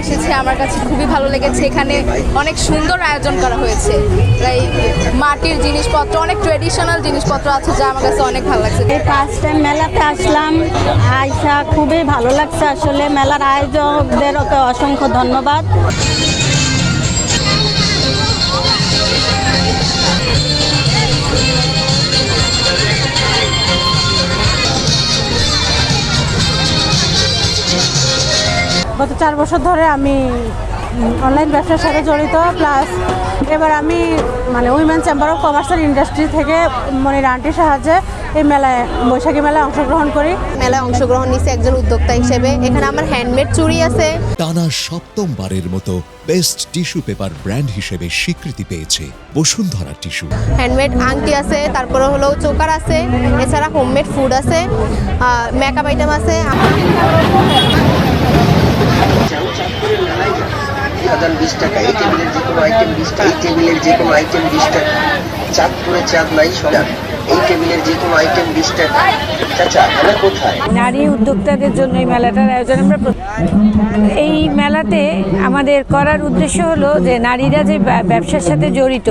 এসেছি, আমার কাছে খুবই ভালো লেগেছে। এখানে অনেক সুন্দর আয়োজন করা হয়েছে। লাইক মাটির জিনিসপত্র, অনেক ট্রেডিশনাল জিনিসপত্র আছে যা আমার কাছে অনেক ভালো লাগছে। এই ফার্স্ট টাইম মেলাতে আসলাম। আয়সা খুবই ভালো লাগছে। আসলে মেলার আয়োজকদেরকে অসংখ্য ধন্যবাদ। গত চার বছর ধরে আমি অনলাইন ব্যবসার সাথে জড়িত প্লাস এবার আমি মানে উইমেন চেম্বার অফ কমার্সের ইন্ডাস্ট্রি থেকে মনির আন্টির সাহায্যে এই মেলায় বৈশাখী মেলায় অংশগ্রহণ করি। মেলায় অংশগ্রহণ নিচ্ছে একজন উদ্যোক্তা হিসেবে। এখানে আমার হ্যান্ডমেড চুড়ি আছে। টানা সপ্তমবারের মতো বেস্ট টিস্যু পেপার ব্র্যান্ড হিসেবে স্বীকৃতি পেয়েছে বসুন্ধরা টিস্যু হ্যান্ডমেড আংটি আছে তারপরে হলো চোকার আছে এছাড়া হোমমেড ফুড আছে মেকআপ আইটেম আছে। বিশ টাকা, এই টেবিলের যে কোনো আইটেম বিশ টাকা এই টেবিলের যে কোনো আইটেম বিশ টাকা। চাঁদ নাই এই টেবিলের যে কোনো আইটেম বিশ টাকা। নারী উদ্যোক্তাদের জন্য এই মেলাটার আয়োজন আমরা এই মেলাতে আমাদের করার উদ্দেশ্য হলো যে নারীরা যে ব্যবসার সাথে জড়িত,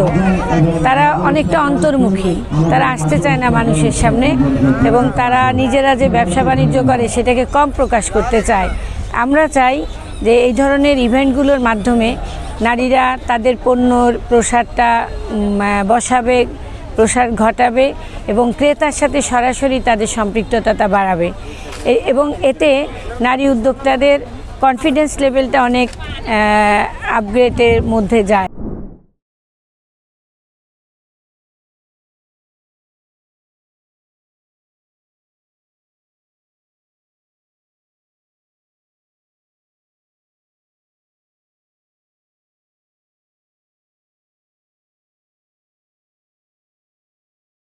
তারা অনেকটা অন্তর্মুখী। তারা আসতে চায় না মানুষের সামনে এবং তারা নিজেরা যে ব্যবসা বাণিজ্য করে, সেটাকে কম প্রকাশ করতে চায়। আমরা চাই যে এই ধরনের ইভেন্টগুলোর মাধ্যমে নারীরা তাদের পণ্যর প্রসারটা বসাবে, প্রসার ঘটাবে এবং ক্রেতার সাথে সরাসরি তাদের সম্পৃক্ততা বাড়াবে। এবং এতে নারী উদ্যোক্তাদের কনফিডেন্স লেভেলটা অনেক আপগ্রেডের মধ্যে যায়।